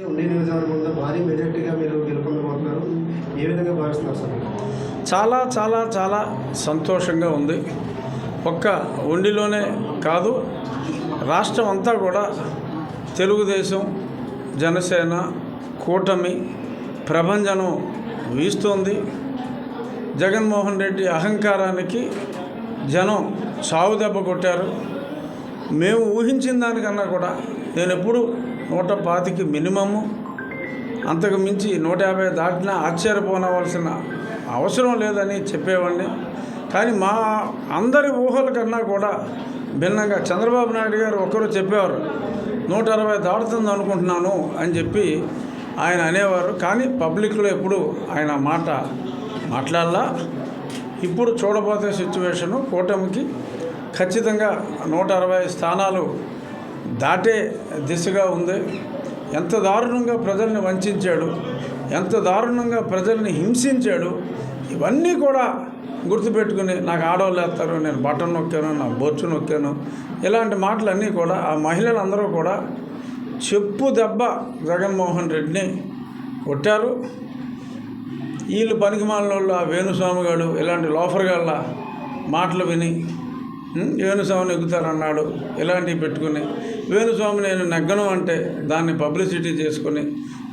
నియోజకవర్గంలో భారీ మెజార్టీగా మీరు గెలుపొందబోతున్నారు. ఏ విధంగా భావిస్తున్నారు సార్ చాలా చాలా చాలా సంతోషంగా ఉంది. ఒక్క ఉండిలోనే కాదు రాష్ట్రం అంతా కూడా తెలుగుదేశం జనసేన కూటమి ప్రభంజనం వీస్తోంది. జగన్మోహన్ రెడ్డి అహంకారానికి జనం చావు దెబ్బ కొట్టారు. మేము ఊహించిన దానికన్నా కూడా నేను ఎప్పుడు నూట పాతికి మినిమము. అంతకు మించి నూట యాభై దాటినా ఆశ్చర్యపోనవలసిన అవసరం లేదని చెప్పేవాడిని. కానీ మా అందరి ఊహల కన్నా కూడా భిన్నంగా చంద్రబాబు నాయుడు గారు ఒకరు చెప్పేవారు నూట అరవై దాటుతుంది అనుకుంటున్నాను అని చెప్పి ఆయన అనేవారు. కానీ పబ్లిక్లో ఎప్పుడు ఆయన మాట మాట్లాడలా. ఇప్పుడు చూడబోతే సిచ్యువేషను కూటమికి ఖచ్చితంగా నూట అరవై స్థానాలు దాటే దిశగా ఉంది. ఎంత దారుణంగా ప్రజల్ని వంచాడు ఎంత దారుణంగా ప్రజల్ని హింసించాడు ఇవన్నీ కూడా గుర్తుపెట్టుకుని నాకు ఆడవాళ్ళు వేస్తారు నేను బటన్ నొక్కాను నా బొచ్చు నొక్కాను ఇలాంటి మాటలన్నీ కూడా ఆ మహిళలందరూ కూడా చెప్పు దెబ్బ జగన్మోహన్ రెడ్డిని కొట్టారు. వీళ్ళు పనికిమాలిన వాళ్ళు ఆ వేణుస్వామి గారు ఇలాంటి లోఫర్గాళ్ళ మాటలు విని వేణుస్వామిని ఎక్కుతారన్నాడు. ఇలాంటివి పెట్టుకుని వేణుస్వామి నేను నెగ్గను అంటే దాన్ని పబ్లిసిటీ చేసుకుని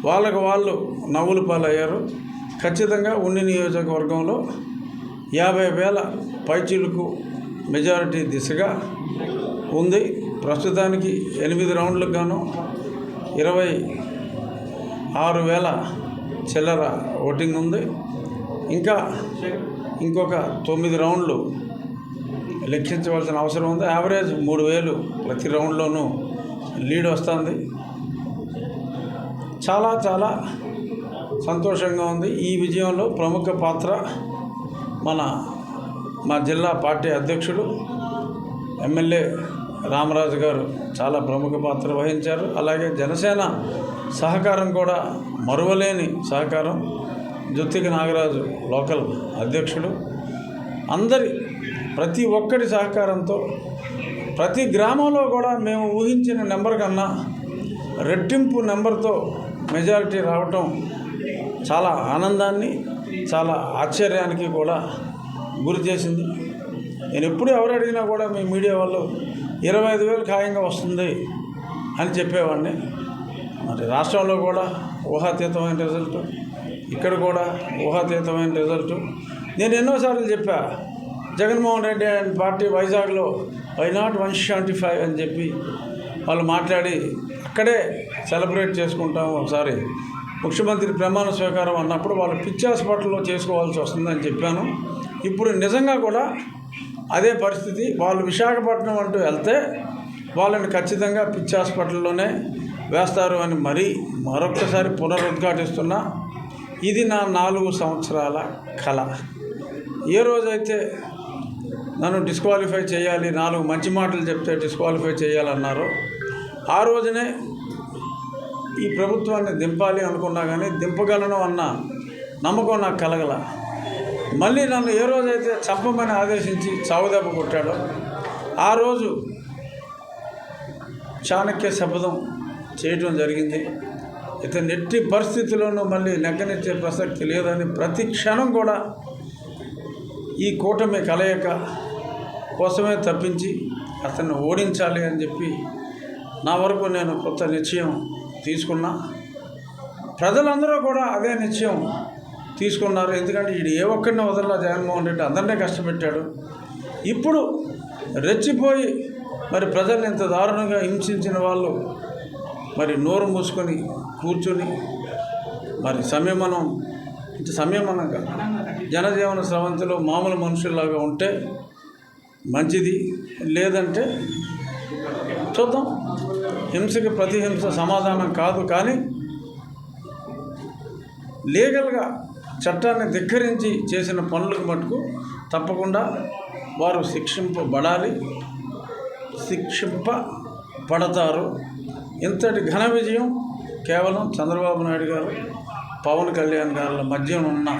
వాళ్ళకు వాళ్ళు నవ్వులు పాలయ్యారు. ఖచ్చితంగా ఉండి నియోజకవర్గంలో యాభై వేల పైచీలకు మెజారిటీ దిశగా ఉంది. ప్రస్తుతానికి ఎనిమిది రౌండ్లకు గాను ఇరవై ఆరు వేల చిల్లర ఓటింగ్ ఉంది. ఇంకా ఇంకొక తొమ్మిది రౌండ్లు లెక్కించవలసిన అవసరం ఉంది. యావరేజ్ మూడు వేలు ప్రతి రౌండ్లోనూ లీడ్ వస్తుంది. చాలా చాలా సంతోషంగా ఉంది. ఈ విజయంలో ప్రముఖ పాత్ర మన మా జిల్లా పార్టీ అధ్యక్షుడు ఎమ్మెల్యే రామరాజు గారు చాలా ప్రముఖ పాత్ర వహించారు. అలాగే జనసేన సహకారం కూడా మరువలేని సహకారం. జుత్తిక నాగరాజు లోకల్ అధ్యక్షుడు. అందరి ప్రతి ఒక్కరి సహకారంతో ప్రతి గ్రామంలో కూడా మేము ఊహించిన నెంబర్ కన్నా రెట్టింపు నెంబర్తో మెజారిటీ రావటం చాలా ఆనందాన్ని చాలా ఆశ్చర్యానికి కూడా గురి చేసింది. నేను ఎప్పుడు ఎవరు అడిగినా కూడా మీ మీడియా వాళ్ళు ఇరవై ఐదు వేలు ఖాయంగా వస్తుంది అని చెప్పేవాడిని. మరి రాష్ట్రంలో కూడా ఊహాతీతమైన రిజల్ట్ ఇక్కడ కూడా ఊహాతీతమైన రిజల్ట్. నేను ఎన్నోసార్లు చెప్పా జగన్మోహన్ రెడ్డి అండ్ పార్టీ వైజాగ్లో why not one seventy five అని చెప్పి వాళ్ళు మాట్లాడి అక్కడే సెలబ్రేట్ చేసుకుంటాము ఒకసారి. ముఖ్యమంత్రి ప్రమాణ స్వీకారం అన్నప్పుడు వాళ్ళు పిచ్చి హాస్పిటల్లో చేసుకోవాల్సి వస్తుందని చెప్పాను. ఇప్పుడు నిజంగా కూడా అదే పరిస్థితి. వాళ్ళు విశాఖపట్నం అంటూ వెళ్తే వాళ్ళని ఖచ్చితంగా పిచ్చి హాస్పిటల్లోనే వేస్తారు అని మరీ మరొక్కసారి పునరుద్ఘాటిస్తున్నా. ఇది నా నాలుగు సంవత్సరాల కళ. ఏ రోజైతే నన్ను డిస్క్వాలిఫై చేయాలి నాలుగు మంచి మాటలు చెప్తే డిస్క్వాలిఫై చేయాలన్నారు. ఆ రోజునే ఈ ప్రభుత్వాన్ని దింపాలి అనుకున్నా కానీ దింపగలను అన్న నమ్మకం నాకు కలగల. మళ్ళీ నన్ను ఏ రోజైతే చంపమని ఆదేశించి చావుదెబ్బ కొట్టాడో ఆ రోజు చాణక్య శపథం చేయటం జరిగింది. ఇతను ఎట్టి పరిస్థితుల్లోనూ మళ్ళీ నెగ్గనెచ్చే ప్రసక్తి లేదని ప్రతి క్షణం కూడా ఈ కూటమి కలయిక కోసమే తప్పించి అతన్ని ఓడించాలి అని చెప్పి నా వరకు నేను కొత్త నిశ్చయం తీసుకున్నా. ప్రజలందరూ కూడా అదే నిశ్చయం తీసుకున్నారు. ఎందుకంటే ఇది ఏ ఒక్కరిని వదల జగన్మోహన్ రెడ్డి అందరినీ కష్టపెట్టాడు. ఇప్పుడు రెచ్చిపోయి మరి ప్రజల్ని ఇంత దారుణంగా హింసించిన వాళ్ళు మరి నోరు మూసుకొని కూర్చొని మరి సంయమనం ఇంత సంయమనంగా జనజీవన స్రవంతిలో మామూలు మనుషుల్లాగా ఉంటే మంచిది లేదంటే చూద్దాం. హింసకి ప్రతి హింస సమాధానం కాదు కానీ లీగల్గా చట్టాన్ని ధిక్కరించి చేసిన పనులకు మటుకు తప్పకుండా వారు శిక్షింపబడాలి. శిక్షింపబడతారు. ఇంతటి ఘన విజయం కేవలం చంద్రబాబు నాయుడు గారు పవన్ కళ్యాణ్ గారుల మధ్య ఉన్న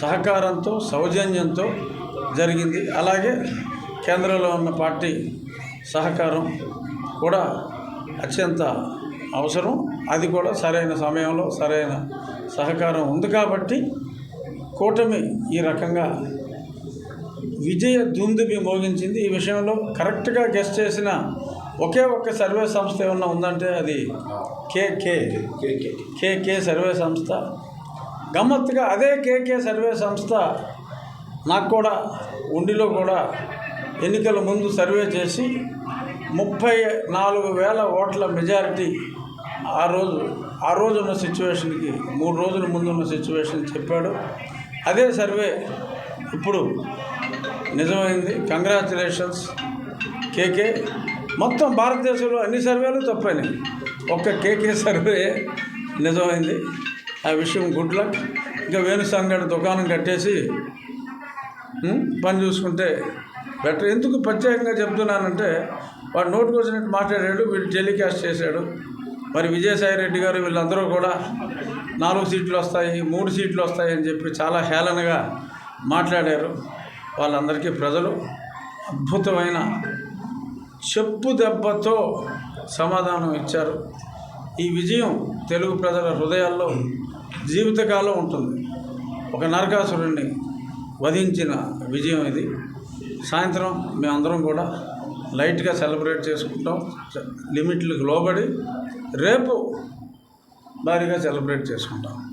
సహకారంతో సౌజన్యంతో జరిగింది. అలాగే కేంద్రంలో ఉన్న పార్టీ సహకారం కూడా అత్యంత అవసరం. అది కూడా సరైన సమయంలో సరైన సహకారం ఉంది కాబట్టి కూటమి ఈ రకంగా విజయ దుందుబి మోగించింది. ఈ విషయంలో కరెక్ట్గా గెస్ట్ చేసిన ఒకే ఒక్క సర్వే సంస్థ ఏమన్నా ఉందంటే అది కేకే. కేకే. సర్వే సంస్థ. గమ్మత్తుగా అదే కేకే సర్వే సంస్థ నాకు కూడా ఉండిలో కూడా ఎన్నికల ముందు సర్వే చేసి ముప్పై నాలుగు వేల ఓట్ల మెజారిటీ ఆ రోజు ఆ రోజు ఉన్న సిచ్యువేషన్కి మూడు రోజుల ముందు ఉన్న సిచ్యువేషన్ చెప్పాడు. అదే సర్వే ఇప్పుడు నిజమైంది. Congratulations K K. మొత్తం భారతదేశంలో అన్ని సర్వేలు తప్పైనాయి. ఒక్క కేకే సర్వే నిజమైంది. ఆ విషయం గుడ్ లక్. ఇంకా వేణుస్వామి దుకాణం కట్టేసి పని చూసుకుంటే బెటర్. ఎందుకు ప్రత్యేకంగా చెప్తున్నానంటే వాడు నోటుకు వచ్చినట్టు మాట్లాడాడు వీడు టెలికాస్ట్ చేశాడు. మరి విజయసాయి రెడ్డి గారు వీళ్ళందరూ కూడా నాలుగు సీట్లు వస్తాయి మూడు సీట్లు వస్తాయి అని చెప్పి చాలా హేళనగా మాట్లాడారు వాళ్ళందరికీ ప్రజలు. అద్భుతమైన చెప్పు దెబ్బతో సమాధానం ఇచ్చారు. ఈ విజయం తెలుగు ప్రజల హృదయాల్లో జీవితకాలం ఉంటుంది. ఒక నరకాసురుణ్ణి వధించిన విజయం ఇది. సాయంత్రం మేమందరం కూడా లైట్గా సెలబ్రేట్ చేసుకుంటాం. లిమిట్లకు లోబడి రేపు భారీగా సెలబ్రేట్ చేసుకుంటాం.